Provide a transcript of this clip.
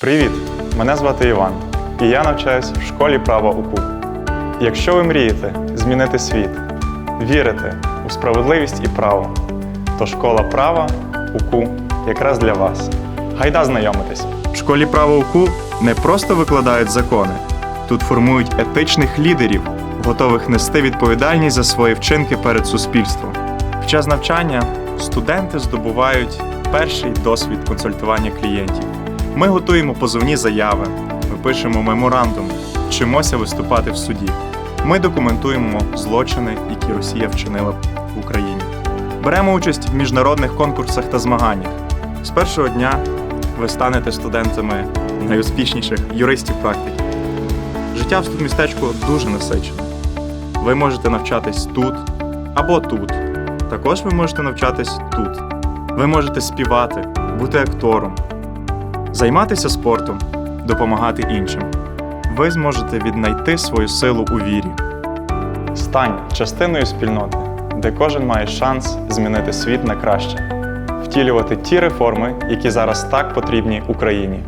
Привіт! Мене звати Іван, і я навчаюсь в школі права УКУ. Якщо ви мрієте змінити світ, вірите у справедливість і право, то школа права УКУ якраз для вас. Гайда знайомитись! В школі права УКУ не просто викладають закони, тут формують етичних лідерів, готових нести відповідальність за свої вчинки перед суспільством. Під час навчання студенти здобувають перший досвід консультування клієнтів. Ми готуємо позовні заяви, ми пишемо меморандуми, вчимося виступати в суді. Ми документуємо злочини, які Росія вчинила в Україні. Беремо участь в міжнародних конкурсах та змаганнях. З першого дня ви станете студентами найуспішніших юристів практики. Життя в студмістечку дуже насичене. Ви можете навчатись тут або тут. Також ви можете навчатись тут. Ви можете співати, бути актором, займатися спортом, допомагати іншим. Ви зможете віднайти свою силу у вірі. Стань частиною спільноти, де кожен має шанс змінити світ на краще, втілювати ті реформи, які зараз так потрібні Україні.